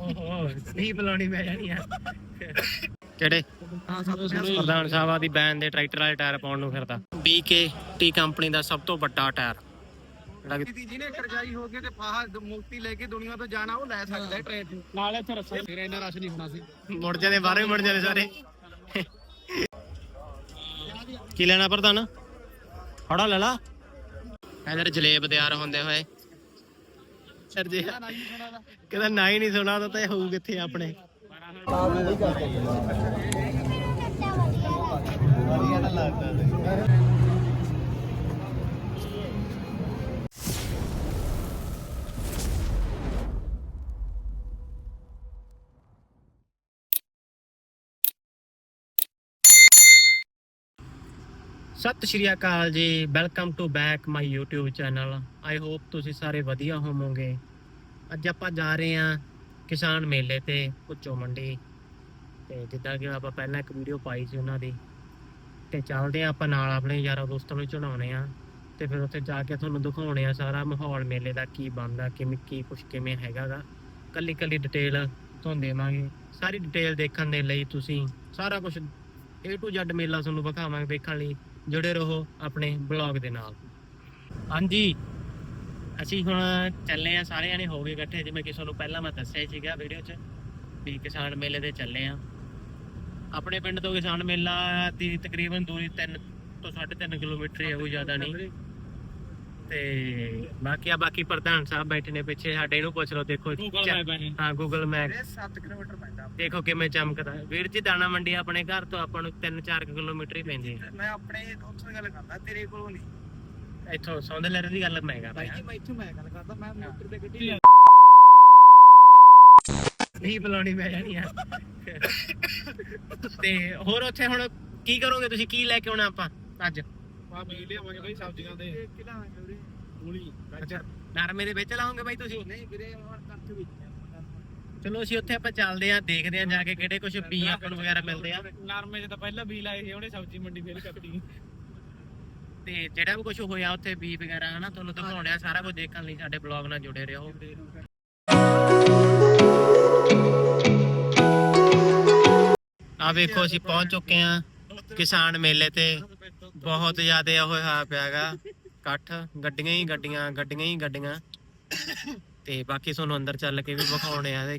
ਓਹੋ ਪੈ ਜਾਣੀ ਆ। ਕਿਹੜੇ? ਹਾਂ ਸਭ ਤੋਂ ਪ੍ਰਧਾਨ ਸਾਹਿਬ ਆਦੀ ਬੈਨ ਦੇ ਟਰੈਕਟਰ ਵਾਲੇ ਟਾਇਰ ਪਾਉਣ ਨੂੰ ਫਿਰਦਾ। BK ਟੀ ਕੰਪਨੀ ਦਾ ਸਭ ਤੋਂ ਵੱਡਾ ਟਾਇਰ। ਜਿਹੜਾ ਕਿ ਜਿਹਨੇ ਕਰਜਾਈ ਹੋ ਕੇ ਤੇ ਫਾਹਾ ਮੁਕਤੀ ਲੈ ਕੇ ਦੁਨੀਆ ਤੋਂ ਜਾਣਾ ਉਹ ਲੈ ਸਕਦਾ ਹੈ ਟ੍ਰੇਨ ਨਾਲ ਇੱਥੇ ਰੱਸਾ ਫਿਰ ਇੰਨਾ ਰਸ਼ ਨਹੀਂ ਹੋਣਾ ਸੀ। ਮੁੜ ਜਾਂਦੇ ਬਾਹਰੋਂ ਹੀ ਮੁੜ ਜਾਂਦੇ ਸਾਰੇ। ਕੀ ਲੈਣਾ ਪ੍ਰਧਾਨ? ਫੜਾ ਲੈ ਲਾ। ਇਧਰ ਜਲੇਬ ਤਿਆਰ ਹੁੰਦੇ ਹੋਏ। ਸਰ ਜੀ ਕਹਿੰਦਾ, ਨਾ ਹੀ ਨਹੀਂ ਸੁਣਾ ਤਾਂ ਇਹ ਹੋਊ ਕਿੱਥੇ ਆਪਣੇ? Sat Sri Akal ji. Welcome to back my YouTube channel I hope ਤੁਸੀਂ ਸਾਰੇ ਵਧੀਆ ਹੋਵੋਗੇ। ਅੱਜ ਆਪਾਂ ਜਾ ਰਹੇ ਹਾਂ ਕਿਸਾਨ ਮੇਲੇ ਤੇ ਕੁਚੋ ਮੰਡੀ। ਤੇ ਜਿੱਦਾਂ ਕਿ ਆਪਾਂ ਪਹਿਲਾਂ ਇੱਕ ਵੀਡੀਓ ਪਾਈ ਸੀ ਉਹਨਾਂ ਦੀ। ਤੇ ਚੱਲਦੇ ਹਾਂ ਆਪਾਂ ਨਾਲ ਆਪਣੇ ਯਾਰਾਂ ਦੋਸਤਾਂ ਨੂੰ ਚੜਾਉਣੇ ਆ ਤੇ ਫਿਰ ਉੱਥੇ ਜਾ ਕੇ ਤੁਹਾਨੂੰ ਦਿਖਾਉਣੇ ਆ ਸਾਰਾ ਮਾਹੌਲ ਮੇਲੇ ਦਾ ਕੀ ਬਣਦਾ, ਕਿਵੇਂ, ਕੀ ਕੁਛ ਕਿਵੇਂ ਹੈਗਾਗਾ। ਕੱਲੀ ਕੱਲੀ ਡਿਟੇਲ ਤੁਹਾਨੂੰ ਦੇਵਾਂਗੇ। ਸਾਰੀ ਡਿਟੇਲ ਦੇਖਣ ਦੇ ਲਈ ਤੁਸੀਂ ਸਾਰਾ ਕੁਝ A to Z ਮੇਲਾ ਤੁਹਾਨੂੰ ਵਿਖਾਵਾਂਗੇ ਦੇਖਣ ਲਈ। ਜੁੜੇ ਰਹੋ ਆਪਣੇ ਬਲੌਗ ਦੇ ਨਾਲ। ਹਾਂਜੀ ਅਸੀਂ ਹੁਣ ਚੱਲੇ ਆ ਸਾਰੇ ਜਣੇ ਹੋ ਗਏ ਇਕੱਠੇ ਜਿਵੇਂ ਕਿ ਤੁਹਾਨੂੰ ਪਹਿਲਾਂ ਮੈਂ ਦੱਸਿਆ ਹੀ ਸੀਗਾ ਵੀਡੀਓ 'ਚ ਵੀ ਕਿਸਾਨ ਮੇਲੇ ਤੇ ਚੱਲੇ ਆ ਆਪਣੇ ਪਿੰਡ ਤੋਂ ਕਿਸਾਨ ਮੇਲਾ ਦੀ ਤਕਰੀਬਨ ਦੂਰੀ 3 ਤੋਂ 3.5 ਕਿਲੋਮੀਟਰ ਹੀ ਹੈ ਕੋਈ ਜ਼ਿਆਦਾ ਨਹੀਂ। ਤੇ ਬਾਕੀ ਆ ਬਾਕੀ ਪ੍ਰਧਾਨ ਸਾਹਿਬ ਬੈਠੇ ਨੇ ਪਿੱਛੇ ਸਾਡੇ ਨੂੰ ਪੁੱਛ ਲਓ ਦੇਖੋ ਹਾਂ ਗੂਗਲ ਮੈਪ ਇਹ 7 ਕਿਲੋਮੀਟਰ ਪੈਂਦਾ ਦੇਖੋ ਕਿਵੇਂ ਚਮਕਦਾ। ਵੀਰ ਜੀ ਦਾਣਾ ਮੰਡੀ ਆਪਣੇ ਘਰ ਤੋਂ ਆਪਾਂ ਨੂੰ 3-4 ਕਿਲੋਮੀਟਰ ਹੀ ਪੈਂਦੀ ਹੈ। ਮੈਂ ਆਪਣੇ ਉੱਥੋਂ ਦੀ ਗੱਲ ਕਰਦਾ ਤੇਰੇ ਕੋਲੋਂ ਨਹੀਂ। ਇੱਥੋਂ ਸੌਂਦਲਰ ਦੀ ਗੱਲ ਮੈਂ ਕਰ ਭਾਈ ਰਿਹਾ ਮੈਂ ਇੱਥੋਂ ਮੈਂ ਗੱਲ ਕਰਦਾ ਮੈਂ ਮੋਟਰ ਤੇ ਗੱਡੀ ਨਹੀਂ ਬੁਲਾਉਣੀ ਪੈ ਜਾਣੀ ਆ। ਤੇ ਹੋਰ ਉੱਥੇ ਹੁਣ ਕੀ ਕਰੋਗੇ ਤੁਸੀਂ? ਕੀ ਲੈ ਕੇ ਆਉਣਾ ਆਪਾਂ ਅੱਜ? ਆ ਬੀ ਲਿਆਵਾਂਗੇ ਭਾਈ ਸਬਜ਼ੀਆਂ ਦੇ ਕਿਲਾ ਵੀਰੇ? ਗੋਲੀ। ਅੱਛਾ ਨਰਮੇ ਦੇ ਵਿੱਚ ਲਾਉਂਗੇ ਬਾਈ ਤੁਸੀਂ? ਨਹੀਂ ਵੀਰੇ ਹੁਣ ਕੱਟ ਵਿੱਚ ਚਲੋ ਅਸੀਂ ਉੱਥੇ ਆਪਾਂ ਚੱਲਦੇ ਆਂ ਦੇਖਦੇ ਆਂ ਜਾ ਕੇ ਕਿਹੜੇ ਕੁਝ ਬੀ ਆਪਾਂ ਨੂੰ ਵਗੈਰਾ ਮਿਲਦੇ ਆ। ਨਰਮੇ 'ਚ ਤਾਂ ਪਹਿਲਾਂ ਬੀ ਲਾਏ ਸੀ ਉਹਨੇ ਸਬਜ਼ੀ ਮੰਡੀ ਫੇਰ ਕੱਟੀ। ਤੇ ਜਿਹੜਾ ਵੀ ਕੁਝ ਹੋਇਆ ਉੱਥੇ ਬੀ ਵਗੈਰਾ, ਹਨਾ, ਤੁਹਾਨੂੰ ਦਿਖਾਉਣੇ ਸਾਰਾ ਕੁਝ ਦੇਖਣ ਲਈ ਸਾਡੇ ਬਲੌਗ ਨਾਲ ਜੁੜੇ ਰਹੋ। ਆ ਵੇਖੋ, ਅਸੀਂ ਪਹੁੰਚ ਚੁੱਕੇ ਆਂ ਕਿਸਾਨ ਮੇਲੇ ਤੇ। ਬਹੁਤ ਜ਼ਿਆਦਾ ਉਹ ਹੋਇਆ ਪਿਆਗਾ ਇਕੱਠ, ਗੱਡੀਆਂ ਹੀ ਗੱਡੀਆਂ ਗੱਡੀਆਂ ਹੀ ਗੱਡੀਆਂ। ਤੇ ਬਾਕੀ ਤੁਹਾਨੂੰ ਅੰਦਰ ਚੱਲ ਕੇ ਵੀ ਵਿਖਾਉਣੇ ਆ। ਇਹਦੇ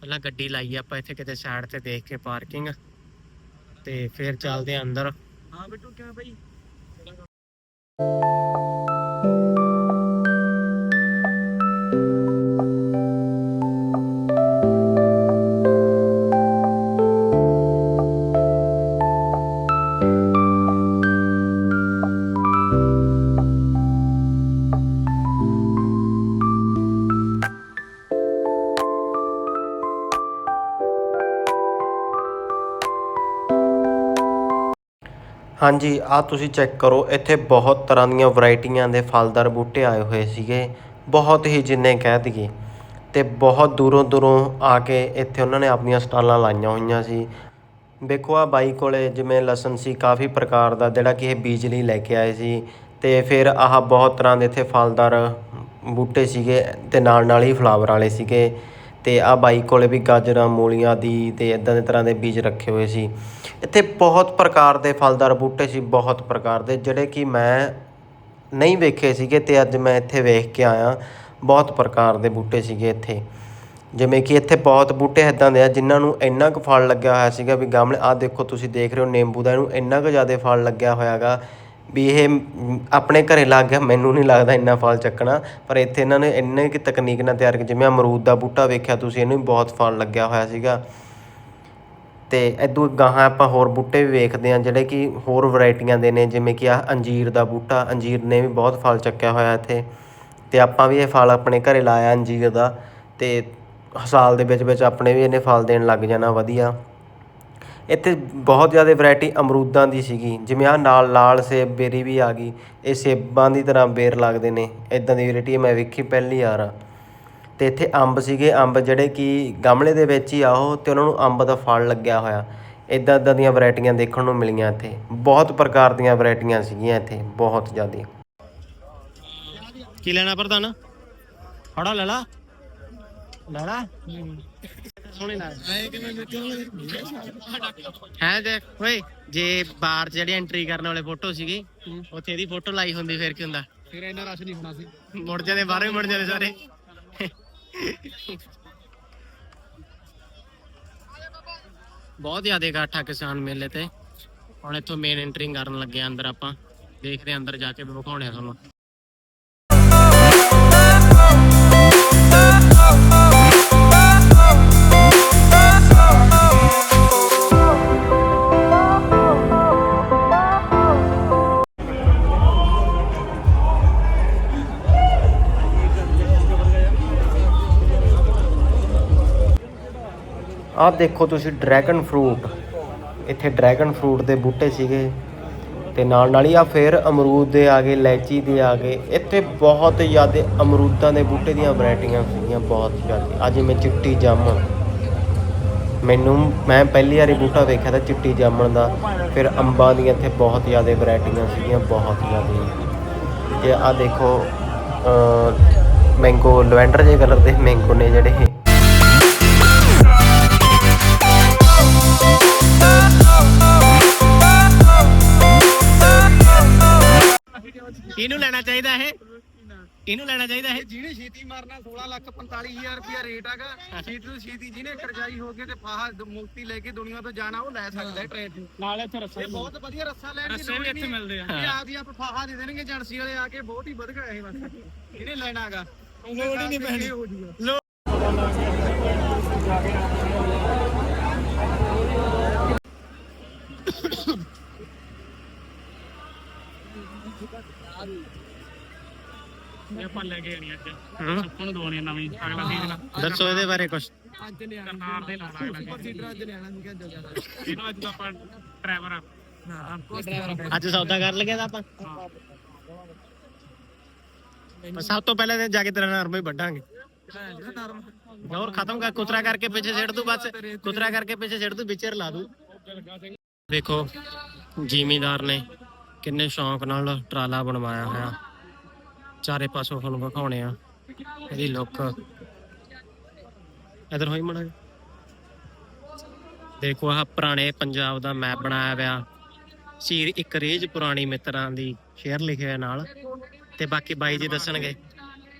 ਪਹਿਲਾਂ ਗੱਡੀ ਲਾਈ ਆਪਾਂ ਇੱਥੇ ਕਿਤੇ ਸਾਈਡ ਤੇ ਦੇਖ ਕੇ ਪਾਰਕਿੰਗ ਤੇ ਫਿਰ ਚੱਲਦੇ ਆ ਅੰਦਰ। ਹਾਂ ਬਿੱਟੂ, ਕਿਵੇਂ ਭਾਈ Thank you. ਹਾਂਜੀ ਆ ਤੁਸੀਂ ਚੈੱਕ ਕਰੋ, ਇੱਥੇ ਬਹੁਤ ਤਰ੍ਹਾਂ ਦੀਆਂ ਵੈਰਾਈਟੀਆਂ ਦੇ ਫਲਦਾਰ ਬੂਟੇ ਆਏ ਹੋਏ ਸੀਗੇ। ਬਹੁਤ ਹੀ ਜਿੰਨੇ ਕਹਿ ਦਈਏ। ਤੇ ਬਹੁਤ ਦੂਰੋਂ ਦੂਰੋਂ ਆ ਕੇ ਇੱਥੇ ਉਹਨਾਂ ਨੇ ਆਪਣੀਆਂ ਸਟਾਲਾਂ ਲਾਈਆਂ ਹੋਈਆਂ ਸੀ। ਵੇਖੋ ਆ ਬਾਈ ਕੋਲੇ ਜਿਵੇਂ ਲਸਣ ਸੀ, ਕਾਫੀ ਪ੍ਰਕਾਰ ਦਾ ਜਿਹੜਾ ਕਿ ਇਹ ਬੀਜ ਲਈ ਲੈ ਕੇ ਆਏ ਸੀ। ਤੇ ਫਿਰ ਆਹ ਬਹੁਤ ਤਰ੍ਹਾਂ ਦੇ ਇੱਥੇ ਫਲਦਾਰ ਬੂਟੇ ਸੀਗੇ ਤੇ ਨਾਲ ਨਾਲ ਹੀ ਫਲਾਵਰ ਵਾਲੇ ਸੀਗੇ। ਅਤੇ ਆਹ ਬਾਈ ਕੋਲ ਵੀ ਗਾਜਰਾਂ, ਮੂਲੀਆਂ ਦੀ ਅਤੇ ਇੱਦਾਂ ਦੇ ਤਰ੍ਹਾਂ ਦੇ ਬੀਜ ਰੱਖੇ ਹੋਏ ਸੀ। ਇੱਥੇ ਬਹੁਤ ਪ੍ਰਕਾਰ ਦੇ ਫਲਦਾਰ ਬੂਟੇ ਸੀ, ਬਹੁਤ ਪ੍ਰਕਾਰ ਦੇ, ਜਿਹੜੇ ਕਿ ਮੈਂ ਨਹੀਂ ਵੇਖੇ ਸੀਗੇ ਅਤੇ ਅੱਜ ਮੈਂ ਇੱਥੇ ਵੇਖ ਕੇ ਆਇਆ। ਬਹੁਤ ਪ੍ਰਕਾਰ ਦੇ ਬੂਟੇ ਸੀਗੇ ਇੱਥੇ। ਜਿਵੇਂ ਕਿ ਇੱਥੇ ਬਹੁਤ ਬੂਟੇ ਇੱਦਾਂ ਦੇ ਆ, ਜਿਨ੍ਹਾਂ ਨੂੰ ਇੰਨਾ ਕੁ ਫਲ ਲੱਗਿਆ ਹੋਇਆ ਸੀਗਾ ਵੀ ਗਮਲੇ, ਆਹ ਦੇਖੋ ਤੁਸੀਂ ਦੇਖ ਰਹੇ ਹੋ, ਨਿੰਬੂ ਦਾ ਇਹਨੂੰ ਇੰਨਾ ਕੁ ਜ਼ਿਆਦਾ ਫਲ ਲੱਗਿਆ ਹੋਇਆ ਗਾ ਵੀ ਇਹ ਆਪਣੇ ਘਰ ਲੱਗ ਗਿਆ, ਮੈਨੂੰ ਨਹੀਂ ਲੱਗਦਾ ਇੰਨਾ ਫਲ ਚੱਕਣਾ। ਪਰ ਇੱਥੇ ਇਹਨਾਂ ਨੇ ਇੰਨੇ ਕੁ ਤਕਨੀਕ ਨਾਲ ਤਿਆਰ ਜਿਵੇਂ ਅਮਰੂਦ ਦਾ ਬੂਟਾ ਵੇਖਿਆ ਤੁਸੀਂ, ਇਹਨੂੰ ਵੀ ਬਹੁਤ ਫਲ ਲੱਗਿਆ ਹੋਇਆ ਸੀਗਾ। ਅਤੇ ਇਦੋਂ ਗਾਹਾਂ ਆਪਾਂ ਹੋਰ ਬੂਟੇ ਵੀ ਵੇਖਦੇ ਹਾਂ, ਜਿਹੜੇ ਕਿ ਹੋਰ ਵਰਾਇਟੀਆਂ ਦੇ ਨੇ, ਜਿਵੇਂ ਕਿ ਆਹ ਅੰਜੀਰ ਦਾ ਬੂਟਾ, ਅੰਜੀਰ ਨੇ ਵੀ ਬਹੁਤ ਫਲ ਚੱਕਿਆ ਹੋਇਆ ਇੱਥੇ। ਅਤੇ ਆਪਾਂ ਵੀ ਇਹ ਫਲ ਆਪਣੇ ਘਰ ਲਾਇਆ ਅੰਜੀਰ ਦਾ ਅਤੇ ਸਾਲ ਦੇ ਵਿੱਚ ਵਿੱਚ ਆਪਣੇ ਵੀ ਇਹਨੇ ਫਲ ਦੇਣ ਲੱਗ ਜਾਣਾ, ਵਧੀਆ। ਇੱਥੇ ਬਹੁਤ ਜ਼ਿਆਦਾ ਵਰਾਇਟੀ ਅਮਰੂਦਾਂ ਦੀ ਸੀਗੀ। ਜਿਵੇਂ ਆ ਨਾਲ ਲਾਲ ਸੇਬ, ਬੇਰੀ ਵੀ ਆ ਗਈ। ਇਹ ਸੇਬਾਂ ਦੀ ਤਰ੍ਹਾਂ ਬੇਰ ਲੱਗਦੇ ਨੇ। ਇੱਦਾਂ ਦੀ ਵੈਰਾਈਟੀ ਮੈਂ ਵੇਖੀ ਪਹਿਲੀ ਵਾਰ। ਆ ਅਤੇ ਇੱਥੇ ਅੰਬ ਸੀਗੇ। ਅੰਬ ਜਿਹੜੇ ਕਿ ਗਮਲੇ ਦੇ ਵਿੱਚ ਹੀ ਆ ਉਹ ਤੇ ਉਹਨਾਂ ਨੂੰ ਅੰਬ ਦਾ ਫਲ ਲੱਗਿਆ ਹੋਇਆ। ਇੱਦਾਂ ਇੱਦਾਂ ਦੀਆਂ ਵੈਰਾਈਟੀਆਂ ਦੇਖਣ ਨੂੰ ਮਿਲੀਆਂ ਇੱਥੇ। ਬਹੁਤ ਪ੍ਰਕਾਰ ਦੀਆਂ ਵੈਰਾਈਟੀਆਂ ਸੀਗੀਆਂ ਇੱਥੇ। ਬਹੁਤ ਜ਼ਿਆਦਾ। ਕੀ ਲੈਣਾ ਪ੍ਰਧਾਨ? ਫੜਾ ਲੈ ਲਾ। ਲਾਲਾ ਸੋਹਣੇ ਹੈ ਦੇਖ ਓਏ ਜੇ ਬਾਰ ਜਿਹੜੀ ਐਂਟਰੀ ਕਰਨ ਵਾਲੇ ਫੋਟੋ ਸੀਗੀ ਉੱਥੇ ਇਹਦੀ ਫੋਟੋ ਲਾਈ ਹੁੰਦੀ ਫਿਰ ਕੀ ਹੁੰਦਾ? ਫਿਰ ਇੰਨਾ ਰਸ਼ ਨਹੀਂ ਹੋਣਾ ਸੀ। ਮੁੜ ਜਾਂਦੇ ਬਾਹਰੋਂ ਹੀ ਮੁੜ ਜਾਂਦੇ ਸਾਰੇ। ਬਹੁਤ ਜ਼ਿਆਦਾ ਇਕੱਠ ਕਿਸਾਨ ਮੇਲੇ ਤੇ। ਹੁਣ ਇੱਥੋਂ ਮੇਨ ਐਂਟਰਿੰਗ ਕਰਨ ਲੱਗੇ ਅੰਦਰ ਆਪਾਂ। ਦੇਖਦੇ ਅੰਦਰ ਜਾ ਕੇ ਵਿਖਾਉਣੇ ਆ ਤੁਹਾਨੂੰ। ਆਹ ਦੇਖੋ ਤੁਸੀਂ ਡਰੈਗਨ ਫਰੂਟ। ਇੱਥੇ ਡਰੈਗਨ ਫਰੂਟ ਦੇ ਬੂਟੇ ਸੀਗੇ। ਤੇ ਨਾਲ ਨਾਲ ਹੀ ਆ ਫੇਰ ਅਮਰੂਦ ਦੇ ਆ ਗਏ ਲੈਚੀ ਦੇ ਆ ਗਏ। ਇੱਥੇ ਬਹੁਤ ਜ਼ਿਆਦਾ ਅਮਰੂਦਾਂ ਦੇ ਬੂਟੇ ਦੀਆਂ ਵੈਰਾਈਟੀਆਂ ਸੀਗੀਆਂ, ਬਹੁਤ ਜ਼ਿਆਦਾ। ਅੱਜ ਮੈਂ ਚਿੱਟੀ ਜਾਮਣ। ਮੈਨੂੰ, ਮੈਂ ਪਹਿਲੀ ਵਾਰੀ ਬੂਟਾ ਵੇਖਿਆ ਤਾਂ ਚਿੱਟੀ ਜਾਮਣ ਦਾ, ਫਿਰ ਅੰਬਾਂ ਦੀਆਂ ਇੱਥੇ ਬਹੁਤ ਜ਼ਿਆਦਾ ਵੈਰਾਈਟੀਆਂ ਸੀਗੀਆਂ, ਬਹੁਤ ਜ਼ਿਆਦਾ। ਜੇ ਆ ਦੇਖੋ ਮੈਂਗੋ ਲਵੈਂਡਰ ਜੇ ਕਲਰ ਦੇ ਮੈਂਗੋ ਨੇ ਜਿਹੜੇ ਇਹਨੂੰ ਲੈਣਾ ਚਾਹੀਦਾ ਇਹ? ਇਹਨੂੰ ਲੈਣਾ ਚਾਹੀਦਾ ਇਹ ਜਿਹਨੇ ਛੇਤੀ ਮਾਰਨਾ 16 ਲੱਖ 45000 ਰੁਪਿਆ ਰੇਟ ਹੈਗਾ ਛੇਤੀ ਤੋਂ ਛੇਤੀ ਜਿਹਨੇ ਕਰਜਾਈ ਹੋ ਕੇ ਤੇ ਫਾਹਾ ਮੁਕਤੀ ਲੈ ਕੇ ਦੁਨੀਆ ਤੋਂ ਜਾਣਾ ਉਹ ਲੈ ਸਕਦਾ ਹੈ ਟ੍ਰੇਨ ਤੋਂ ਨਾਲ ਇੱਥੇ ਰੱਸਾ ਇਹ ਬਹੁਤ ਵਧੀਆ ਰੱਸਾ ਲੈਣ ਦੀ ਲੋੜ ਨਹੀਂ ਮਿਲਦੇ ਆ ਇਹ ਆਪ ਹੀ ਆਪ ਫਾਹਾ ਦੇ ਦੇਣਗੇ ਏਜੰਸੀ ਵਾਲੇ ਆ ਕੇ ਬਹੁਤ ਹੀ ਵਧੀਆ ਇਹ ਬਸ ਇਹਨੇ ਲੈਣਾ ਹੈਗਾ ਲੋੜ ਹੀ ਨਹੀਂ ਪੈਣੀ ਹੋ ਜੂਗਾ ਇਹ ਆਪਾਂ ਲੈ ਕੇ ਆਣੀ ਅੱਜ। ਹਮ? ਹੁਣ ਦਵਾਉਣੀ ਨਵੀਂ ਅਗਲਾ ਸੀਜ਼ਨ ਦੱਸੋ ਇਹਦੇ ਬਾਰੇ ਕੁਝ ਅੱਜ ਲਿਆਣਾ ਕਰਨਾਲ ਦੇ ਲਾਉਣਾ ਅਗਲਾ ਸੁਪਰ ਸੀਡਰ ਅੱਜ ਲਿਆਣਾ ਨਹੀਂ ਕਹਿੰਦਾ ਜ਼ਿਆਦਾ। ਇਹਨੂੰ ਅੱਜ ਆਪਾਂ ਡਰਾਈਵਰ ਅੱਜ ਸੌਦਾ ਕਰ ਲਗੇ ਤਾਂ ਆਪਾਂ। ਪਰ ਸਭ ਤੋਂ ਪਹਿਲਾਂ ਤੇ ਜਾ ਕੇ ਤੇਰਾ ਨਰਮ ਹੀ ਵੱਢਾਂਗੇ। ਹੋਰ ਖਤਮ ਕਰ ਕੁਤਰਾ ਕਰਕੇ ਪਿੱਛੇ ਛੱਡ ਦੂ ਬਸ। ਕੁਤਰਾ ਕਰਕੇ ਪਿੱਛੇ ਛੱਡ ਦੂ ਵਿਚਰ ਲਾ ਦੂ। ਦੇਖੋ ਜ਼ਿਮੀਦਾਰ ਨੇ ਕਿੰਨੇ ਸ਼ੌਂਕ ਨਾਲ ਟਰਾਲਾ ਬਣਵਾਇਆ ਹੋਇਆ। ਚਾਰੇ ਪਾਸੋਂ ਤੁਹਾਨੂੰ ਵਿਖਾਉਣੇ ਆ। ਇਹਦੀ ਲੁੱਕ ਇਧਰ ਹੋਈ ਮੜਾ ਦੇਖੋ ਆਹ ਪੁਰਾਣੇ ਪੰਜਾਬ ਦਾ ਮੈਪ ਬਣਾਇਆ ਹੋਇਆ। ਸ਼ੀਰ ਇੱਕ ਰੇਜ ਪੁਰਾਣੀ ਮਿੱਤਰਾਂ ਦੀ ਸ਼ੇਅਰ ਲਿਖਿਆ ਨਾਲ। ਤੇ ਬਾਕੀ ਬਾਈ ਜੀ ਦੱਸਣਗੇ।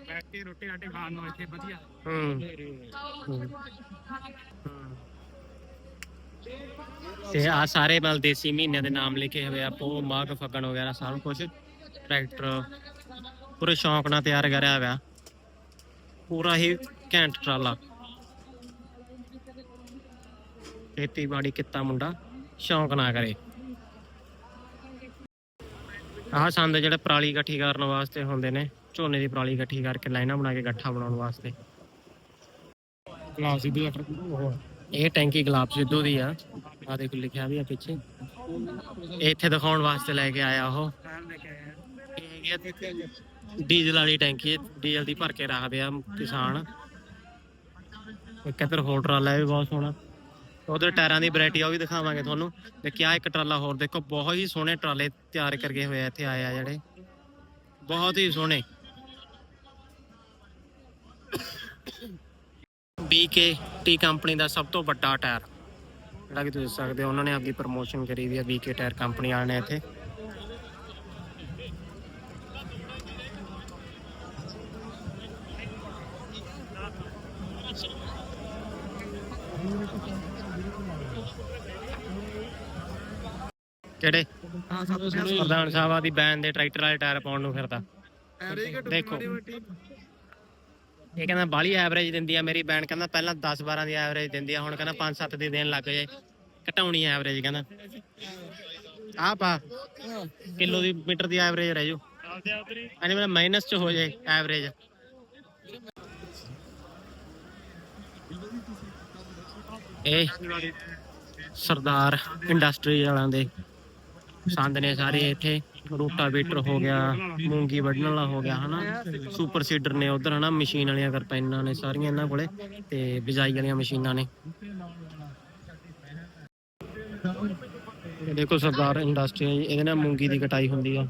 ਬੈਠ ਕੇ ਰੋਟੀ ਰਾਟੀ ਖਾਣ ਨੂੰ ਇੱਥੇ ਵਧੀਆ ਹੂੰ। ਤੇ ਆ ਸਾਰੇ ਮਲ ਦੇਸੀ ਮਹੀਨਿਆਂ ਦੇ ਨਾਮ ਲਿਖੇ ਹੋਏ ਆ। ਪੋ ਮਾਗ ਫਗਣ ਵਗੈਰਾ ਸਾਰਾ ਕੁਝ ਟਰੈਕਟਰ ਪੂਰੇ ਸ਼ੌਂਕ ਨਾਲ ਤਿਆਰ ਕਰਿਆ ਹੋਇਆ। ਪੂਰਾ ਹੀ ਘੈਂਟ ਟਰਾਲਾ। ਖੇਤੀਬਾੜੀ ਕੀਤਾ ਮੁੰਡਾ, ਸ਼ੌਂਕ ਨਾ ਕਰੇ। ਆਹ ਸੰਦ ਜਿਹੜੇ ਪਰਾਲੀ ਇਕੱਠੀ ਕਰਨ ਵਾਸਤੇ ਹੁੰਦੇ ਨੇ, ਝੋਨੇ ਦੀ ਪਰਾਲੀ ਇਕੱਠੀ ਕਰਕੇ ਲਾਈਨਾਂ ਬਣਾ ਕੇ ਗੱਠਾ ਬਣਾਉਣ ਵਾਸਤੇ। ਗਲਾਸ ਸਿੱਧੂ ਦਾ ਇਹ ਟੈਂਕੀ ਗੁਲਾਬ ਸਿੱਧੂ ਦੀ ਆ। ਆ ਦੇਖੋ ਲਿਖਿਆ ਵੀ ਆ ਪਿੱਛੇ। ਇਹ ਇੱਥੇ ਦਿਖਾਉਣ ਵਾਸਤੇ ਲੈ ਕੇ ਆਇਆ ਉਹ। ਇਹ ਹੈਗੀ ਡੀਜ਼ਲ ਵਾਲੀ ਟੈਂਕੀ ਡੀਜ਼ਲ ਦੀ ਭਰ ਕੇ ਰੱਖਦੇ ਆ ਕਿਸਾਨ। ਇੱਕ ਇੱਧਰ ਹੋਰ ਟਰਾਲਾ ਵੀ ਬਹੁਤ ਸੋਹਣਾ। ਉਧਰ ਟਾਇਰਾਂ ਦੀ ਵੈਰਾਈਟੀ ਆ, ਉਹ ਵੀ ਦਿਖਾਵਾਂਗੇ ਤੁਹਾਨੂੰ। ਤੇ ਕਿਆ ਇੱਕ ਟਰਾਲਾ ਹੋਰ, ਦੇਖੋ, ਬਹੁਤ ਹੀ ਸੋਹਣੇ ਟਰਾਲੇ ਤਿਆਰ ਕਰਕੇ ਹੋਏ ਆ ਇੱਥੇ ਆਏ ਆ ਜਿਹੜੇ। ਬਹੁਤ ਹੀ ਸੋਹਣੇ। BK ਟੀ ਕੰਪਨੀ ਦਾ ਸਭ ਤੋਂ ਵੱਡਾ ਟਾਇਰ, ਜਿਹੜਾ ਕਿ ਤੁਸੀਂ ਸਕਦੇ ਹੋ, ਉਹਨਾਂ ਨੇ ਆਪਦੀ ਪ੍ਰਮੋਸ਼ਨ ਕਰੀ ਵੀ ਹੈ BK ਟਾਇਰ ਕੰਪਨੀ ਵਾਲਿਆਂ ਨੇ ਇੱਥੇ। ਕਿਹੜੇ? ਪ੍ਰਧਾਨ ਸਾਹਿਬ ਆਦੀ ਬੈਨ ਦੇ ਟਰੈਕਟਰ ਵਾਲੇ ਟਾਇਰ ਪਾਉਣ ਨੂੰ ਫਿਰਦਾ। ਦੇਖੋ। ਇਹ ਕਹਿੰਦਾ ਬਾਲੀ ਐਵਰੇਜ ਦਿੰਦੀ ਆ ਮੇਰੀ ਬੈਂਡ ਕਹਿੰਦਾ ਪਹਿਲਾਂ 10 12 ਦੀ ਐਵਰੇਜ ਦਿੰਦੀ ਆ ਹੁਣ ਕਹਿੰਦਾ 5 7 ਦੀ ਦੇਣ ਲੱਗ ਜੇ ਘਟਾਉਣੀ ਐਵਰੇਜ ਕਹਿੰਦਾ। ਆ ਪਾ। ਕਿਲੋ ਦੀ ਮੀਟਰ ਦੀ ਐਵਰੇਜ ਰਹਿ ਜੂ। ਅਨੇ ਮੇਰਾ ਮਾਈਨਸ ਚ ਹੋ ਜਾਏ ਐਵਰੇਜ ਇਹ ਸਰਦਾਰ ਇੰਡਸਟਰੀ ਵਾਲਿਆਂ ਦੇ ਸੰਦ ਨੇ ਸਾਰੇ ਇੱਥੇ। ਰੂਟਾਵੇਟਰ ਹੋ ਗਿਆ, ਮੂੰਗੀ ਵੱਢਣ ਵਾਲਾ ਹੋ ਗਿਆ, ਹਨਾ। ਸੁਪਰ ਸੀਡਰ ਨੇ ਉਧਰ, ਹਨਾ। ਮਸ਼ੀਨ ਵਾਲੀਆਂ ਕਰਪੈਨਾਂ ਨੇ ਸਾਰੀਆਂ ਇਹਨਾਂ ਕੋਲੇ, ਤੇ ਬਿਜਾਈ ਵਾਲੀਆਂ ਮਸ਼ੀਨਾਂ ਨੇ। ਦੇਖੋ ਸਰਦਾਰ ਇੰਡਸਟਰੀ, ਇਹਦੇ ਨਾਲ ਮੂੰਗੀ ਦੀ ਕਟਾਈ ਹੁੰਦੀ ਆ।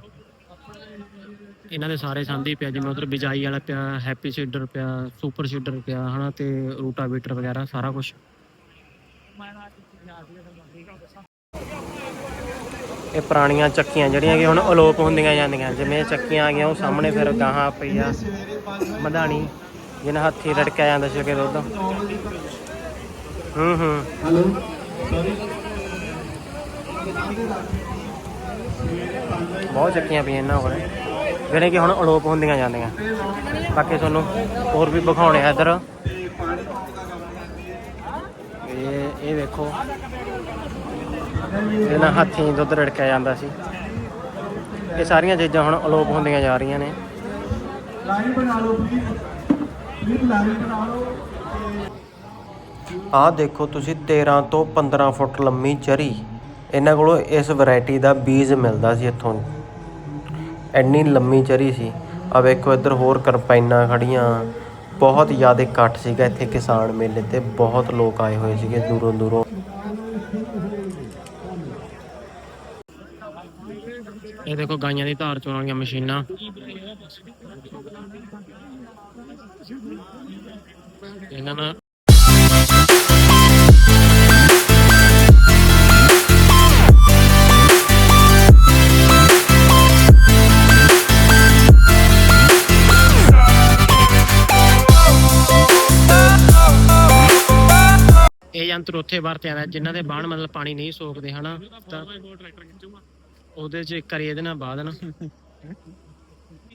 ਇਹਨਾਂ ਦੇ ਸਾਰੇ ਸੰਦ ਹੀ ਪਿਆ, ਜਿਵੇਂ ਉਧਰ ਬਿਜਾਈ ਵਾਲਾ ਪਿਆ, ਹੈਪੀ ਸੀਡਰ ਪਿਆ, ਸੁਪਰ ਸੀਡਰ ਪਿਆ, ਹਨਾ, ਤੇ ਰੂਟਾਵੀਟਰ ਵਗੈਰਾ, ਸਾਰਾ ਕੁਝ ਇਹ ਪੁਰਾਣੀਆਂ ਚੱਕੀਆਂ ਜਿਹੜੀਆਂ ਕਿ ਹੁਣ ਅਲੋਪ ਹੁੰਦੀਆਂ ਜਾਂਦੀਆਂ। ਜਿਵੇਂ ਇਹ ਚੱਕੀਆਂ ਆ ਗਈਆਂ ਉਹ ਸਾਹਮਣੇ ਫਿਰ ਗਾਹਾਂ ਪਈ ਆ ਮਧਾਣੀ ਜਿਹਨਾਂ ਹੱਥੀ ਰੜਕਿਆ ਜਾਂਦਾ ਸੀ ਕਿ ਦੁੱਧ। ਹੂੰ ਹੂੰ। ਬਹੁਤ ਚੱਕੀਆਂ ਪਈਆਂ ਇਹਨਾਂ ਕੋਲ ਜਿਹੜੇ ਕਿ ਹੁਣ ਅਲੋਪ ਹੁੰਦੀਆਂ ਜਾਂਦੀਆਂ। ਬਾਕੀ ਤੁਹਾਨੂੰ ਹੋਰ ਵੀ ਵਿਖਾਉਣੇ ਆ ਇੱਧਰ। ਇਹ ਇਹ ਵੇਖੋ। ਇਹਨਾਂ ਹੱਥੀਂ ਦੁੱਧ ਰੜਕਿਆ ਜਾਂਦਾ ਸੀ। ਇਹ ਸਾਰੀਆਂ ਚੀਜ਼ਾਂ ਹੁਣ ਅਲੋਪ ਹੁੰਦੀਆਂ ਜਾ ਰਹੀਆਂ ਨੇ। ਆਹ ਦੇਖੋ ਤੁਸੀਂ 13 ਤੋਂ 15 ਫੁੱਟ ਲੰਮੀ ਚਰੀ। ਇਹਨਾਂ ਕੋਲੋਂ ਇਸ ਵੈਰਾਈਟੀ ਦਾ ਬੀਜ ਮਿਲਦਾ ਸੀ ਇੱਥੋਂ। ਇੰਨੀ ਲੰਮੀ ਚਰੀ ਸੀ। ਆ ਵੇਖੋ, ਇੱਧਰ ਹੋਰ ਕਰਪਾਈਨਾਂ ਖੜੀਆਂ। ਬਹੁਤ ਜ਼ਿਆਦਾ ਇਕੱਠ ਸੀਗਾ ਇੱਥੇ ਕਿਸਾਨ ਮੇਲੇ ਤੇ। ਬਹੁਤ ਲੋਕ ਆਏ ਹੋਏ ਸੀਗੇ ਦੂਰੋਂ ਦੂਰੋਂ। ਇਹ ਦੇਖੋ ਗਾਈਆਂ ਦੀ ਧਾਰ ਚੋਣ ਵਾਲੀਆਂ ਮਸ਼ੀਨਾਂ। ਇਹਨਾਂ ਨਾਲ ਇਹ ਯੰਤਰ ਉੱਥੇ ਵਰਤਿਆ ਜਾਂਦਾ ਜਿਨ੍ਹਾਂ ਦੇ ਬਾਣ ਮਤਲਬ ਪਾਣੀ ਨਹੀਂ ਸੋਖਦੇ, ਹਨਾ? ਤਾਂ ਉਹਦੇ 'ਚ ਇੱਕ ਵਾਰੀ ਇਹਦੇ ਨਾਲ ਬਾਅਦ ਨਾ।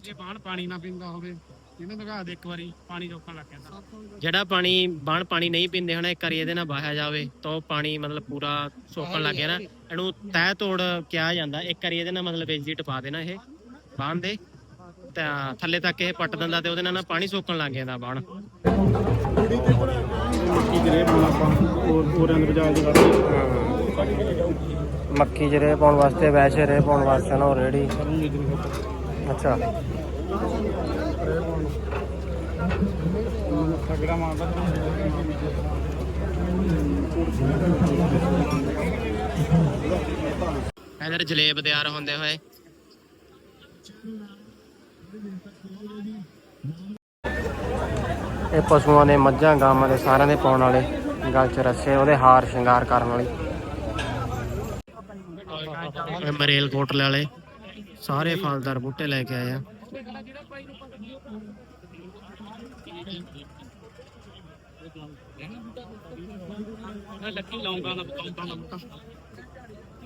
ਜੇ ਬਾਣ ਪਾਣੀ ਨਾ ਪੀਂਦਾ ਹੋਵੇ ਇਹਨੂੰ ਦਿਖਾ ਦੇ ਇੱਕ ਵਾਰੀ ਪਾਣੀ ਰੋਕਣ ਲੱਗ ਜਾਂਦਾ। ਜਿਹੜਾ ਪਾਣੀ ਬਾਣ ਪਾਣੀ ਨਹੀਂ ਪੀਂਦੇ ਹਨਾ ਇੱਕ ਵਾਰੀ ਇਹਦੇ ਨਾਲ ਵਾਹਿਆ ਜਾਵੇ ਤਾਂ ਉਹ ਪਾਣੀ ਮਤਲਬ ਪੂਰਾ ਸੋਕਣ ਲੱਗ ਗਿਆ ਨਾ। ਇਹਨੂੰ ਤਹਿ ਤੋੜ ਕਿਹਾ ਜਾਂਦਾ ਇੱਕ ਵਾਰੀ ਇਹਦੇ ਨਾਲ ਮਤਲਬ ਇਸ ਦੀ ਟਪਾ ਦੇਣਾ ਇਹ ਬਾਣ ਦੇ। ਤਾਂ ਥੱਲੇ ਤੱਕ ਇਹ ਪੱਟ ਦਿੰਦਾ ਤੇ ਉਹਦੇ ਨਾਲ ਨਾ ਪਾਣੀ ਸੋਕਣ ਲੱਗ ਜਾਂਦਾ ਬਾਣ ਕੀ ਕਰੇ ਹੁਣ ਆਪਾਂ ਹੋਰ ਹੋਰ ਅੰਦਰ ਜਾ ਕੇ ਮੱਕੀ ਜਿਹੜੇ ਪਾਉਣ ਵਾਸਤੇ ਵੈਸੇ ਰੇ ਪਾਉਣ ਵਾਸਤੇ ਨਾ ਉਹ ਰੇੜੀ ਅੱਛਾ। ਇਧਰ ਜਲੇਬ ਤਿਆਰ ਹੁੰਦੇ ਹੋਏ। ਇਹ ਪਸ਼ੂਆਂ ਦੇ ਮੱਝਾਂ ਗਾਵਾਂ ਦੇ ਸਾਰਿਆਂ ਦੇ ਪਾਉਣ ਵਾਲੇ ਗਲ ਚ ਰੱਸੇ ਉਹਦੇ ਹਾਰ ਸ਼ਿੰਗਾਰ ਕਰਨ ਵਾਲੀ। ਇਹ ਮਰੇਲ ਕੋਟਲੇ ਵਾਲੇ। ਸਾਰੇ ਫਲਦਾਰ ਬੂਟੇ ਲੈ ਕੇ ਆਏ ਆ। ਲੱਗੀ ਲੌਂਗਾਂ ਦਾ ਲੌਂਗਾਂ ਦਾ ਬੂਟਾ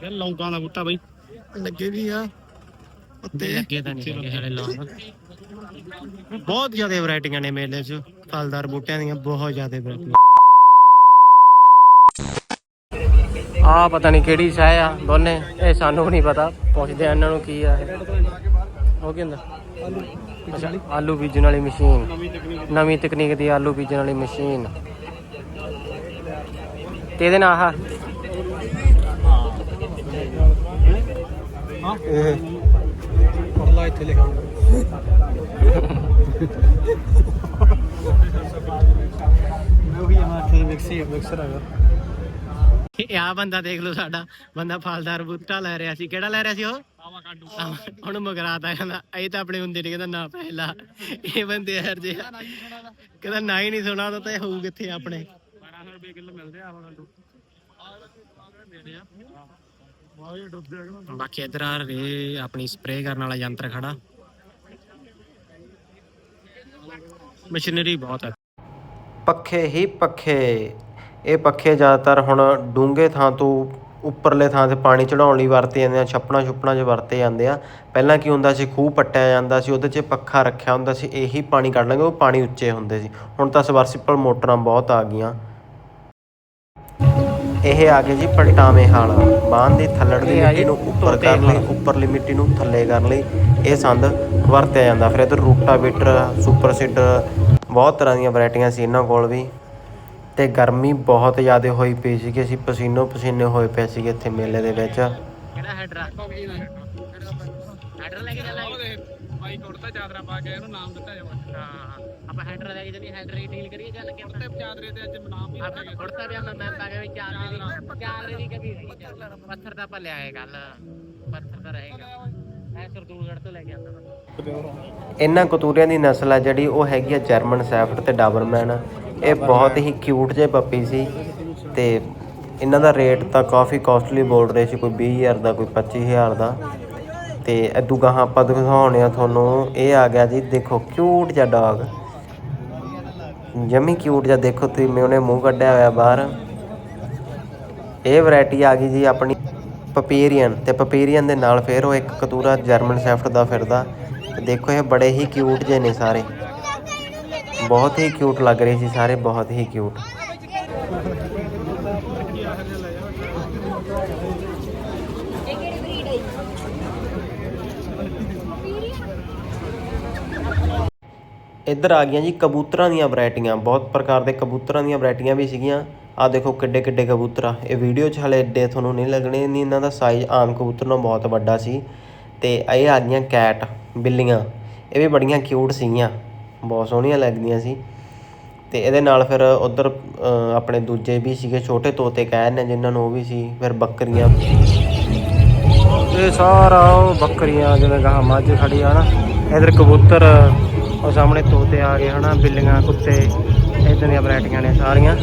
ਇਹ ਲੌਂਗਾਂ ਦਾ ਬੂਟਾ ਬਈ। ਲੱਗੇ ਵੀ ਆ। ਲੱਗੇ ਤਾਂ ਨਹੀਂ ਹੈਗੇ ਲੌਂਗ। ਬਹੁਤ ਜ਼ਿਆਦਾ ਵੈਰਾਈਟੀਆਂ ਨੇ ਮੇਲੇ 'ਚ। ਫਲਦਾਰ ਬੂਟਿਆਂ ਦੀਆਂ ਬਹੁਤ ਜ਼ਿਆਦਾ ਵੈਰਾਈਟੀਆਂ। ਆ ਪਤਾ ਨਹੀਂ ਕਿਹੜੀ ਸ਼ਾਇ ਆ ਦੋਨੇ। ਇਹ ਸਾਨੂੰ ਵੀ ਨਹੀਂ ਪਤਾ। ਪੁੱਛਦੇ ਆ ਇਹਨਾਂ ਨੂੰ ਕੀ ਆ ਇਹ। ਉਹ ਕੀ ਹੁੰਦਾ? ਅੱਛਾ ਆਲੂ ਬੀਜਣ ਵਾਲੀ ਮਸ਼ੀਨ। ਨਵੀਂ ਤਕਨੀਕ ਦੀ ਆਲੂ ਬੀਜਣ ਵਾਲੀ ਮਸ਼ੀਨ। ਤੇ ਇਹਦੇ ਨਾਲ ਆਹ। ਇਹ। ਪੜਲਾ ਇੱਥੇ ਲਿਖਾ ਮੈਂ ਉਹੀ ਆ ਇੱਥੇ ਮਿਕਸੀ ਮਿਕਸਰ ਹੈਗਾ। ਆ ਬੰਦਾ ਦੇਖ ਲਓ ਸਾਡਾ ਬੰਦਾ ਫਲਦਾਰ ਬੂਟਾ ਲੈ ਰਿਹਾ ਸੀ। ਕਿਹੜਾ ਲੈ ਰਿਹਾ ਸੀ ਉਹ? ਹੁਣ ਮਗਰਾਤਾ ਕਹਿੰਦਾ ਇਹ ਤਾਂ ਆਪਣੇ ਹੁੰਦੇ ਨਹੀਂ ਕਹਿੰਦਾ ਨਾ ਪਹਿਲਾ। ਇਹ ਬੰਦੇ ਹਰ ਜੇ ਕਹਿੰਦਾ ਨਾ ਹੀ ਨਹੀਂ ਸੁਣਾ ਤਾਂ ਇਹ ਹੋਊ ਕਿੱਥੇ ਆਪਣੇ। 1200 ਰੁਪਏ ਕਿਲੋ ਮਿਲਦੇ ਆ ਜਾਏਗਾ ਬਾਕੀ ਇਧਰ ਆ ਰੇ ਆਪਣੀ ਸਪਰੇਅ ਕਰਨ ਵਾਲਾ ਯੰਤਰ ਖੜਾ। ਮਸ਼ੀਨਰੀ ਬਹੁਤ ਹੈ ਪੱਖੇ ਹੀ ਪੱਖੇ। ਇਹ ਪੱਖੇ ਜ਼ਿਆਦਾਤਰ ਹੁਣ ਡੂੰਘੇ ਥਾਂ ਤੋਂ ਉੱਪਰਲੇ ਥਾਂ ਤੇ ਪਾਣੀ ਚੜਾਉਣ ਲਈ ਵਰਤੇ ਜਾਂਦੇ ਆ ਛੱਪਣਾ ਛੁੱਪਣਾ 'ਚ ਵਰਤੇ ਜਾਂਦੇ ਆ। ਪਹਿਲਾਂ ਕੀ ਹੁੰਦਾ ਸੀ ਖੂਹ ਪੱਟਿਆ ਜਾਂਦਾ ਸੀ ਉਹਦੇ 'ਚ ਪੱਖਾ ਰੱਖਿਆ ਹੁੰਦਾ ਸੀ ਇਹੀ ਪਾਣੀ ਕੱਢ ਲਾਂਗੇ ਉਹ ਪਾਣੀ ਉੱਚੇ ਹੁੰਦੇ ਸੀ। ਹੁਣ ਤਾਂ ਸਬਮਰਸੀਬਲ ਮੋਟਰਾਂ ਬਹੁਤ ਆ ਗਈਆਂ। ਇਹ ਆ ਗਏ ਜੀ ਪਲਟਾਵੇਂ ਹਾਲ। ਬਾਂਹ ਦੀ ਥੱਲੜ ਦੀ ਇਹ ਆ ਜੀ ਮਿੱਟੀ ਨੂੰ ਉੱਪਰ ਕਰਨ ਲਈ। ਉੱਪਰਲੀ ਮਿੱਟੀ ਨੂੰ ਥੱਲੇ ਕਰਨ ਲਈ ਇਹ ਸੰਦ ਵਰਤਿਆ ਜਾਂਦਾ। ਫਿਰ ਇਧਰ ਰੂਟਾਵੇਟਰ ਸੁਪਰ ਸੀਡਰ ਬਹੁਤ ਤਰ੍ਹਾਂ ਦੀਆਂ ਵੈਰਾਈਟੀਆਂ ਸੀ ਇਹਨਾਂ ਕੋਲ ਵੀ। ਤੇ ਗਰਮੀ ਬਹੁਤ ਜ਼ਿਆਦਾ ਹੋਈ ਪਈ ਸੀ ਕਿ ਅਸੀਂ ਪਸੀਨੋ ਪਸੀਨੇ ਹੋਏ ਪਏ ਸੀਗੇ ਇੱਥੇ ਮੇਲੇ ਦੇ ਵਿੱਚ। ਕਿਹੜਾ ਹੈਡਰਾ ਹੈਡਰ ਲੈ ਕੇ ਚੱਲਾਂਗੇ। ਬਾਈ ਕੁੜਤਾ ਚਾਦਰਾ ਪਾ ਕੇ ਇਹਨੂੰ ਨਾਮ ਦਿੱਤਾ ਜਾਵਾ। ਹਾਂ ਆਪਾਂ ਹੈਡਰ ਲੈ ਕੇ ਚੱਲੀਏ ਹੈਡਰ ਦੀ ਡੀਲ ਕਰੀਏ ਚੱਲ ਕੇ ਕੁੜਤੇ ਚਾਦਰੇ ਤੇ ਅੱਜ ਨਾਮ ਵੀ ਆਪਾਂ ਕੁੜਤਾ ਵੀ ਆਪਾਂ ਮੈਂ ਪਾ ਕੇ ਵੀ ਚਾਰ ਦੀ ਚਾਰ ਦੀ ਕਦੀ ਰਹੀ ਪੱਥਰ ਦਾ ਆਪਾਂ ਲਿਆਏ ਗੱਲ ਪੱਥਰ ਦਾ ਰਹੇਗਾ। ਮੈਂ ਸਰਦੂਲਗੜ੍ਹ ਤੋਂ ਲੈ ਕੇ ਆਉਂਦਾ। ਇਹਨਾਂ ਕਤੂਰਿਆਂ ਦੀ ਨਸਲ ਹੈ ਜਿਹੜੀ, ਉਹ ਹੈਗੀ ਆ ਜਰਮਨ ਸੈਫਰਡ ਤੇ ਡਾਬਰਮੈਨ। ਇਹ ਬਹੁਤ ਹੀ ਕਿਊਟ ਜਿਹੇ ਪੱਪੀ ਸੀ ਤੇ ਇਹਨਾਂ ਦਾ ਰੇਟ ਤਾਂ ਕਾਫੀ ਕਾਸਟਲੀ ਬੋਲ ਰਹੇ ਸੀ, ਕੋਈ 20000 ਦਾ, ਕੋਈ 25000 ਦਾ। ਤੇ ਇਦੋਂ ਗਾਹਾਂ ਆਪਾਂ ਦਿਖਾਉਣੇ ਆ ਤੁਹਾਨੂੰ, ਇਹ ਆ ਗਿਆ ਜੀ, ਦੇਖੋ ਕਿਊਟ ਜਿਹਾ ਡੌਗ ਜਮੀ ਕਿਊਟ ਜਿਹਾ, ਦੇਖੋ ਤੁਸੀਂ, ਮੈਂ ਉਹਨੇ ਮੂੰਹ ਕੱਢਿਆ ਹੋਇਆ ਬਾਹਰ। ਇਹ ਵੈਰਾਈਟੀ ਆ ਗਈ ਜੀ ਆਪਣੀ ਪਪੀਰੀਅਨ, ਤੇ ਪਪੀਰੀਅਨ ਦੇ ਨਾਲ ਫਿਰ ਉਹ ਇੱਕ ਕਤੂਰਾ ਜਰਮਨ ਸੈਫਟ ਦਾ ਫਿਰਦਾ। ਤੇ ਦੇਖੋ ਇਹ ਬੜੇ ਹੀ ਕਿਊਟ ਜੇ ਨੇ ਸਾਰੇ। ਬਹੁਤ ਹੀ ਕਿਊਟ ਲੱਗ ਰਹੇ ਸੀ ਸਾਰੇ, ਬਹੁਤ ਹੀ ਕਿਊਟ ਇੱਧਰ ਆ ਗਈਆਂ ਜੀ ਕਬੂਤਰਾਂ ਦੀਆਂ ਵੈਰਾਈਟੀਆਂ। ਬਹੁਤ ਪ੍ਰਕਾਰ ਦੇ ਕਬੂਤਰਾਂ ਦੀਆਂ ਵੈਰਾਈਟੀਆਂ ਵੀ ਸੀਗੀਆਂ। ਆ ਦੇਖੋ ਕਿੱਡੇ ਕਿੱਡੇ ਕਬੂਤਰ ਆ। ਇਹ ਵੀਡੀਓ 'ਚ ਹਲੇ ਏਡੇ ਤੁਹਾਨੂੰ ਨਹੀਂ ਲੱਗਣੇ, ਨਹੀਂ ਇਹਨਾਂ ਦਾ ਸਾਈਜ਼ ਆਮ ਕਬੂਤਰ ਨਾਲੋਂ ਬਹੁਤ ਵੱਡਾ ਸੀ। ਤੇ ਇਹ ਆ ਗਈਆਂ ਕੈਟ ਬਿੱਲੀਆਂ, ਇਹ ਵੀ ਬੜੀਆਂ ਕਿਊਟ ਸੀਗੀਆਂ, ਬਹੁਤ ਸੋਹਣੀਆਂ ਲੱਗਦੀਆਂ ਸੀ। ਤੇ ਇਹਦੇ ਨਾਲ ਫਿਰ ਉਧਰ ਆਪਣੇ ਦੂਜੇ ਵੀ ਸੀਗੇ, ਛੋਟੇ ਤੋਤੇ ਕਹਿ ਨੇ ਜਿਨ੍ਹਾਂ ਨੂੰ ਉਹ ਵੀ ਸੀ, ਫਿਰ ਬੱਕਰੀਆਂ। ਇਹ ਸਾਰਾ ਉਹ ਬੱਕਰੀਆਂ, ਜਿਵੇਂ ਗਾਹ ਮੱਝ ਖੜੀ ਆ ਨਾ, ਇਧਰ ਕਬੂਤਰ, ਉਹ ਸਾਹਮਣੇ ਤੋਤੇ ਆ ਗਏ, ਹਨਾ, ਬਿੱਲੀਆਂ, ਕੁੱਤੇ ਇਦਾਂ ਦੀਆਂ ਵੈਰਾਈਟੀਆਂ ਨੇ ਸਾਰੀਆਂ।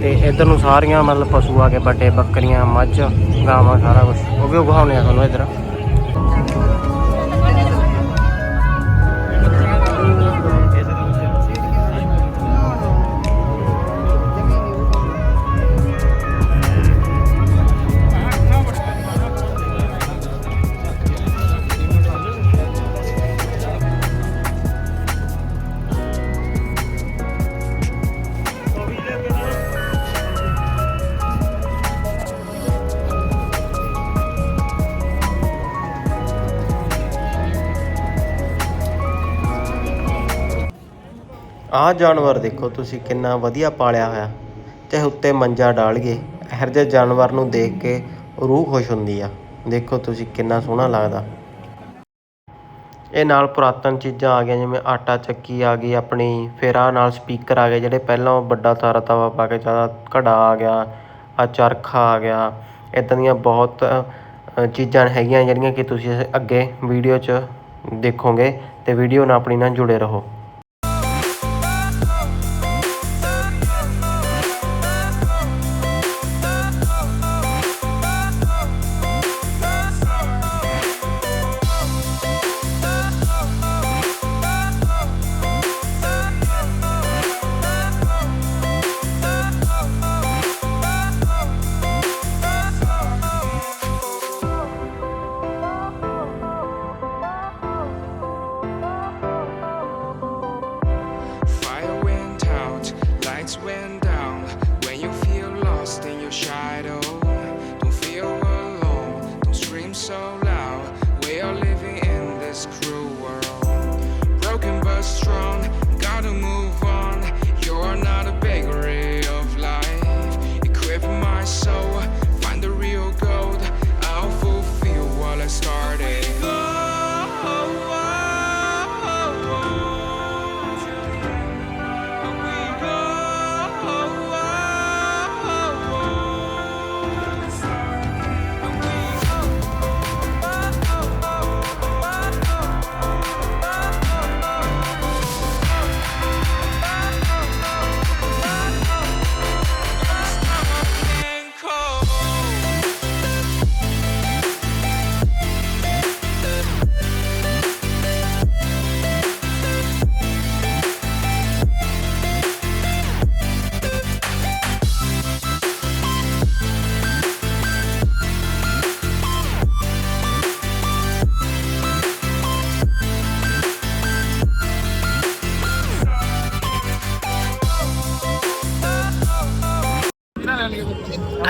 ਤੇ ਇਧਰ ਨੂੰ ਸਾਰੀਆਂ ਮਤਲਬ ਪਸ਼ੂ ਆ ਗਏ, ਵੱਡੇ ਬੱਕਰੀਆਂ, ਮੱਝ, ਗਾਵਾਂ, ਸਾਰਾ ਕੁਝ ਉਹ ਵੀ ਉਗਾਉਣੇ ਆ ਤੁਹਾਨੂੰ ਇਧਰ। ਆਹ ਜਾਨਵਰ ਦੇਖੋ ਤੁਸੀਂ ਕਿੰਨਾ ਵਧੀਆ ਪਾਲਿਆ ਹੋਇਆ। ਚਾਹੇ ਉੱਤੇ ਮੰਜਾ ਡਾਲਗੇ ਇਹੋ ਜਿਹੇ ਜਾਨਵਰ ਨੂੰ ਦੇਖ ਕੇ ਰੂਹ ਖੁਸ਼ ਹੁੰਦੀ ਆ। ਦੇਖੋ ਤੁਸੀਂ ਕਿੰਨਾ ਸੋਹਣਾ ਲੱਗਦਾ। ਇਹ ਨਾਲ ਪੁਰਾਤਨ ਚੀਜ਼ਾਂ ਆ ਗਈਆਂ, ਜਿਵੇਂ ਆਟਾ ਚੱਕੀ ਆ ਗਈ ਆਪਣੀ, ਫਿਰ ਆਹ ਨਾਲ ਸਪੀਕਰ ਆ ਗਏ, ਜਿਹੜੇ ਪਹਿਲਾਂ ਉਹ ਵੱਡਾ ਤਾਰਾ ਤਵਾ ਪਾ ਕੇ ਜ਼ਿਆਦਾ ਘੜਾ ਆ ਗਿਆ ਆ ਚਰਖਾ ਆ ਗਿਆ। ਇਦਾਂ ਦੀਆਂ ਬਹੁਤ ਚੀਜ਼ਾਂ ਹੈਗੀਆਂ ਜਿਹੜੀਆਂ ਕਿ ਤੁਸੀਂ ਅੱਗੇ ਵੀਡੀਓ 'ਚ ਦੇਖੋਗੇ, ਤੇ ਵੀਡੀਓ ਨਾਲ ਆਪਣੀ ਨਾਲ ਜੁੜੇ ਰਹੋ।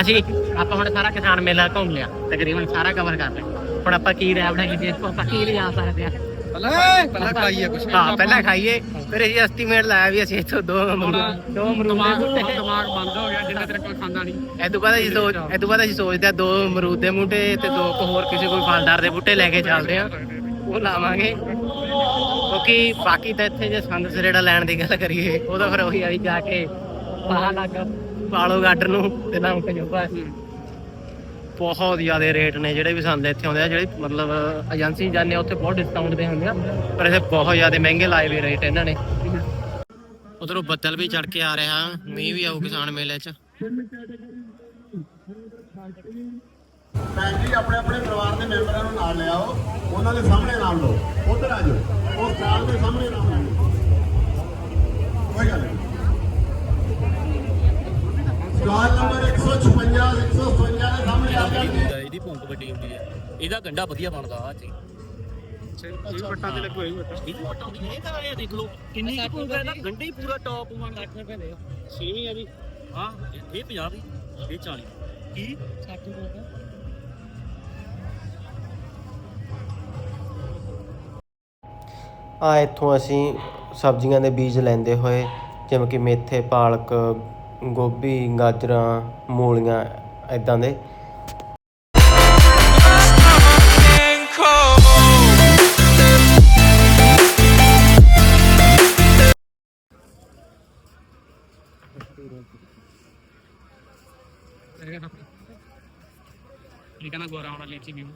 ਅਸੀਂ ਆਪਾਂ ਹੁਣ ਸਾਰਾ ਕਿਸਾਨ ਮੇਲਾ ਘੁੰਮ ਲਿਆ ਤਕਰੀਬਨ ਸਾਰਾ ਕਵਰ ਕਰ ਲਿਆ। ਹੁਣ ਆਪਾਂ ਕੀ ਰੈਪ ਹੈ ਕਿ ਇਸ ਆਪਾਂ ਕੀ ਲਿਜਾ ਸਕਦੇ ਆ? ਪਹਿਲਾਂ ਪਹਿਲਾਂ ਖਾਈਏ ਹਾਂ ਪਹਿਲਾਂ ਖਾਈਏ ਫਿਰ ਅਸੀਂ ਐਸਟੀਮੇਟ ਲਾਇਆ ਵੀ ਅਸੀਂ ਇੱਥੋਂ ਦੋ ਅਮਰੂਦ ਦੋ ਅਮਰੂਦ ਦਿਮਾਗ ਦਿਮਾਗ ਬੰਦ ਹੋ ਗਿਆ ਜਿੰਨਾ ਤੇਰੇ ਕੋਈ ਖਾਂਦਾ ਨਹੀਂ। ਤੋਂ ਬਾਅਦ ਅਸੀਂ ਸੋਚ ਤੋਂ ਬਾਅਦ ਅਸੀਂ ਸੋਚਦੇ ਆ ਦੋ ਅਮਰੂਦ ਦੇ ਬੂਟੇ ਤੇ ਦੋ ਹੋਰ ਕਿਸੇ ਕੋਈ ਫਲਦਾਰ ਦੇ ਬੂਟੇ ਲੈ ਕੇ ਚੱਲਦੇ ਆ ਉਹ ਲਾਵਾਂਗੇ। ਕਿਉਂਕਿ ਬਾਕੀ ਤਾਂ ਇੱਥੇ ਜੇ ਸੰਦ ਸਰੇੜਾ ਲੈਣ ਦੀ ਗੱਲ ਕਰੀਏ ਉਹ ਤਾਂ ਫਿਰ ਉਹੀ ਆਈ ਜਾ ਕੇ ਬਾਹਰ ਲੱਗ ਪਾਲੋ ਗਾਡਰ ਨੂੰ ਤੇ ਜੋ ਬਸ ਬਹੁਤ ਜ਼ਿਆਦਾ ਰੇਟ ਨੇ ਜਿਹੜੇ ਵੀ ਸੰਦ ਇੱਥੇ ਆਉਂਦੇ ਆ ਜਿਹੜੇ ਮਤਲਬ ਏਜੰਸੀ ਜਾਂਦੇ ਆ ਉੱਥੇ ਬਹੁਤ ਡਿਸਕਾਊਂਟ ਦੇ ਹੁੰਦੇ ਆ। ਪਰ ਇੱਥੇ ਬਹੁਤ ਜ਼ਿਆਦਾ ਮਹਿੰਗੇ ਲਾਏ ਵੀ ਰੇਟ ਇਹਨਾਂ ਨੇ। ਉਧਰੋਂ ਬੱਦਲ ਵੀ ਚੜ ਕੇ ਆ ਰਿਹਾ ਮੀਂਹ ਵੀ ਆਊ ਕਿਸਾਨ ਮੇਲੇ 'ਚ। ਜੀ ਆਪਣੇ ਆਪਣੇ ਪਰਿਵਾਰ ਦੇ ਮੈਂਬਰਾਂ ਨੂੰ ਨਾਲ ਲਿਆਓ ਉਹਨਾਂ ਦੇ ਸਾਹਮਣੇ ਨਾਮ ਲਓ। ਉਧਰ ਆ ਜਾਓ। ਉਹ ਸਟਾਲ ਦੇ ਸਾਹਮਣੇ ਨਾਮ ਲਓ। ਕੋਈ ਗੱਲ ਨਹੀਂ। ਸਟਾਲ ਨੰਬਰ 156 157 ਦੇ ਸਾਹਮਣੇ ਆ ਜਾਓ ਇਹਦੀ ਭੂੰਕ ਵੱਡੀ ਹੁੰਦੀ ਹੈ। ਇਹਦਾ ਗੰਡਾ ਵਧੀਆ ਬਣਦਾ ਆ ਚੀਜ਼ ਇਹ ਵੱਟਾਂ ਤੇ ਲੱਗੋ ਇਹ ਵੱਟਾਂ ਇਹਦੀ ਵੱਟਾਂ ਦੀ ਇਹ ਤਾਂ ਇਹ ਦੇਖ ਲਓ ਕਿੰਨੀ ਕੁ ਭੂੰਕ ਹੈ ਇਹਦਾ ਗੰਡਾ ਹੀ ਪੂਰਾ ਟੌਪ ਮੰਨ 60 ਰੁਪਏ ਦੇ ਛੇਵੀਂ ਆ ਜੀ। ਹਾਂ ਇਹ ਇਹ 50 ਦੀ ਇਹ 40 ਕੀ? 60 ਰੁਪਏ ਆ ਇੱਥੋਂ ਅਸੀਂ ਸਬਜ਼ੀਆਂ ਦੇ ਬੀਜ ਲੈਂਦੇ ਹੋਏ ਜਿਵੇਂ ਕਿ ਮੇਥੇ ਪਾਲਕ ਗੋਭੀ, ਗਾਜਰਾਂ, ਮੂਲੀਆਂ ਇਦਾਂ ਦੇ। and cold. ਇਹ ਕਹਿੰਦਾ ਗੋਰਾ ਹੋਣਾ ਲੀਚੀ ਵੀ ਇਹ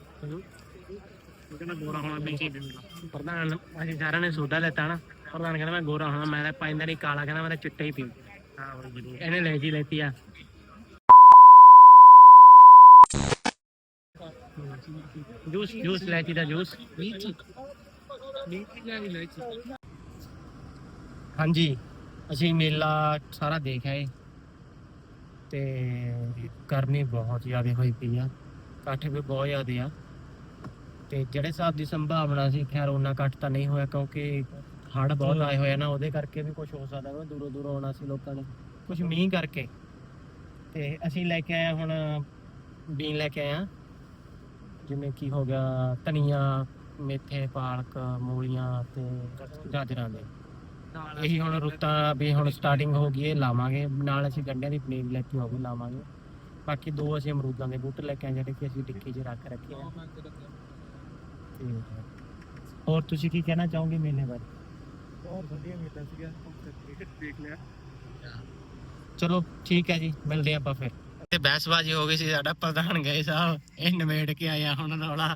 ਪ੍ਰਧਾਨ, ਅਸੀਂ ਸਾਰਿਆਂ ਨੇ ਸੋਡਾ ਲੈਤਾ ਨਾ। ਪ੍ਰਧਾਨ ਕਹਿੰਦਾ ਮੈਂ ਗੋਰਾ ਹੋਣਾ, ਮੈਂ ਤਾਂ ਪਾਇੰਦਾ ਨਹੀਂ ਕਾਲਾ, ਕਹਿੰਦਾ ਮੈਂ ਤਾਂ ਚਿੱਟਾ ਹੀ ਪੀਉ ਹਾਂ ਬੜੀ ਵਧੀਆ ਇਹਨੇ ਲੈ ਦਾ ਜੂਸ ਹਾਂਜੀ, ਅਸੀਂ ਮੇਲਾ ਸਾਰਾ ਦੇਖ ਆਏ। ਤੇ ਗਰਮੀ ਬਹੁਤ ਜ਼ਿਆਦਾ ਹੋਈ ਪਈ ਆ। ਇਕੱਠ ਵੀ ਬਹੁਤ ਜ਼ਿਆਦਾ ਆ। ਤੇ ਜਿਹੜੇ ਹਿਸਾਬ ਦੀ ਸੰਭਾਵਨਾ ਸੀ, ਖੈਰ ਉਹਨਾਂ ਕੱਠ ਤਾਂ ਨਹੀਂ ਹੋਇਆ ਕਿਉਂਕਿ ਹੜ੍ਹ ਬਹੁਤ ਆਏ ਹੋਏ ਆ ਨਾ ਉਹਦੇ ਕਰਕੇ ਵੀ ਕੁਝ ਹੋ ਸਕਦਾ ਵਾ ਦੂਰੋਂ ਦੂਰੋਂ ਆਉਣਾ ਸੀ ਲੋਕਾਂ ਨੇ। ਕੁਝ ਮੀਂਹ ਕਰਕੇ। ਤੇ ਅਸੀਂ ਲੈ ਕੇ ਆਏ ਹੁਣ ਬੀਨ ਲੈ ਕੇ ਆਏ ਆ। ਜਿਵੇਂ ਕੀ ਹੋ ਗਿਆ ਧਨੀਆ ਮੇਥੇ ਪਾਲਕ ਮੂਲੀਆਂ ਤੇ ਗਾਜਰਾਂ ਦੇ। ਇਹੀ ਹੁਣ ਰੁੱਤਾਂ ਵੀ ਹੁਣ ਸਟਾਰਟਿੰਗ ਹੋ ਗਈ ਇਹ ਲਾਵਾਂਗੇ। ਨਾਲ ਅਸੀਂ ਗੰਢਿਆਂ ਦੀ ਪਨੀਰ ਲੈ ਕੇ ਵੀ ਲਾਵਾਂਗੇ। ਬਾਕੀ ਦੋ ਅਸੀਂ ਅਮਰੂਦਾਂ ਦੇ ਬੂਟੇ ਲੈ ਕੇ ਆਏ ਜਿਹੜੇ ਕਿ ਅਸੀਂ ਟਿੱਕੀ 'ਚ ਰੱਖ ਰੱਖੇ ਆ। ਹੋਰ ਤੁਸੀਂ ਕੀ ਕਹਿਣਾ ਚਾਹੋਗੇ ਮੇਲੇ ਬਾਰੇ? ਬਹੁਤ ਵਧੀਆ ਮੇਲਾ ਸੀਗਾ। ਕ੍ਰਿਕਟ ਦੇਖ ਲਿਆ। ਚਲੋ, ਠੀਕ ਹੈ ਜੀ, ਮਿਲਦੇ ਆਪਾਂ ਫਿਰ। ਤੇ ਬਹਿਸਬਾਜੀ ਹੋ ਗਈ ਸੀ, ਸਾਡਾ ਪ੍ਰਧਾਨ ਗਏ ਸਾਹਿਬ ਇਹ ਨਿਮੇੜ ਕੇ ਆਇਆ ਹੁਣ ਰੌਲਾ।